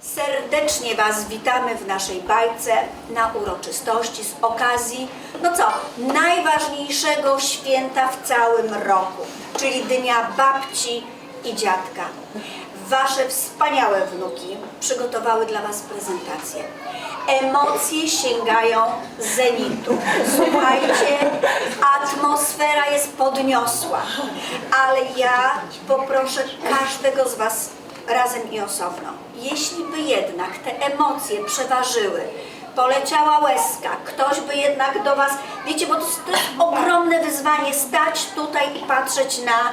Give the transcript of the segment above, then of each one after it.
Serdecznie Was witamy w naszej bajce na uroczystości z okazji, no co, najważniejszego święta w całym roku, czyli Dnia Babci i Dziadka. Wasze wspaniałe wnuki przygotowały dla Was prezentację. Emocje sięgają zenitu. Słuchajcie, atmosfera jest podniosła, ale ja poproszę każdego z Was razem i osobno. Jeśli by jednak te emocje przeważyły, poleciała łezka, ktoś by jednak do Was, wiecie, bo to jest, ogromne wyzwanie stać tutaj i patrzeć na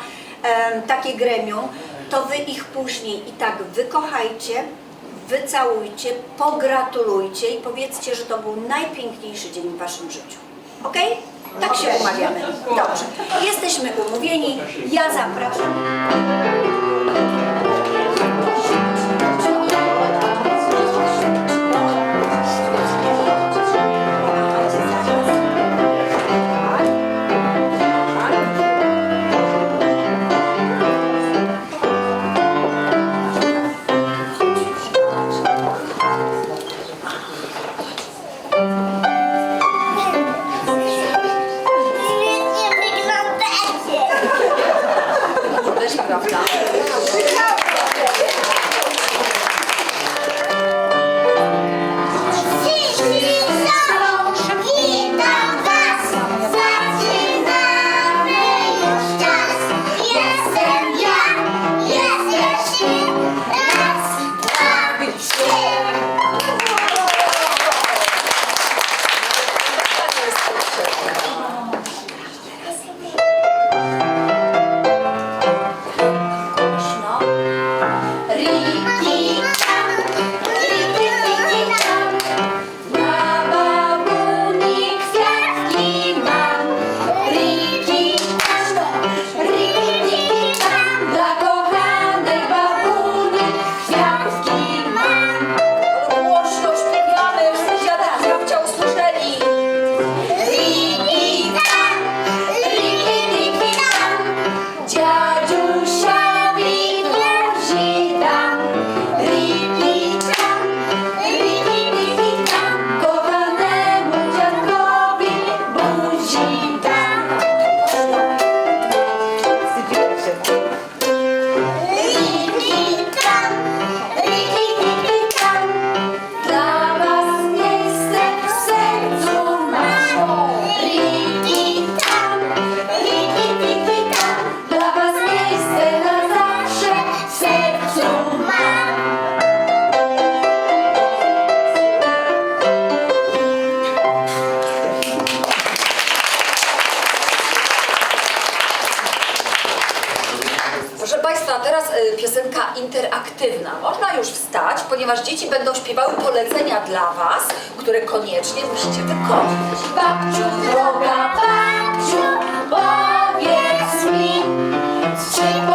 takie gremium, to Wy ich później i tak wykochajcie, wycałujcie, pogratulujcie i powiedzcie, że to był najpiękniejszy dzień w Waszym życiu. Ok? Tak się umawiamy. Dobrze. Jesteśmy umówieni. Ja zapraszam. Wstać, ponieważ dzieci będą śpiewały polecenia dla Was, które koniecznie musicie wykonać. Babciu, droga babciu, powiedz mi, czy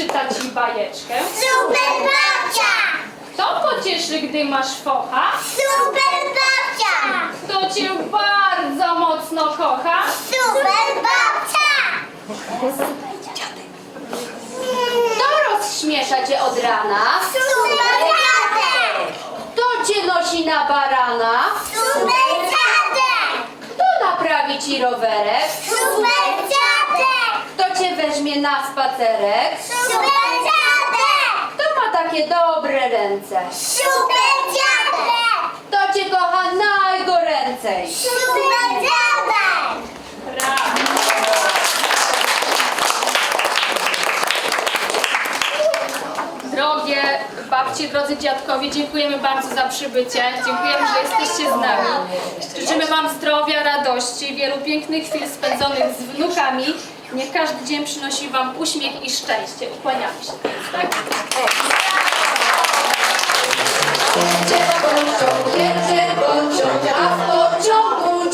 Kto poczyta ci bajeczkę? Super babcia! Kto pocieszy, gdy masz focha? Super babcia! Kto cię bardzo mocno kocha? Super babcia! Kto rozśmiesza cię od rana? Super dziadek! Kto cię nosi na barana? Super dziadek! Kto naprawi ci rowerek? Super weźmie na spacerek? Super dziadek! Kto ma takie dobre ręce? Super dziadek! Kto cię kocha najgoręcej? Super dziadek! Brawo! Drogie babcie, drodzy dziadkowie, dziękujemy bardzo za przybycie. Dziękujemy, że jesteście z nami. Życzymy Wam zdrowia, radości, wielu pięknych chwil spędzonych z wnukami. Niech każdy dzień przynosi Wam uśmiech i szczęście. Ukłaniamy się. Tak? Pociąg, jedzie pociąg, a w pociągu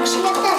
我是约瑟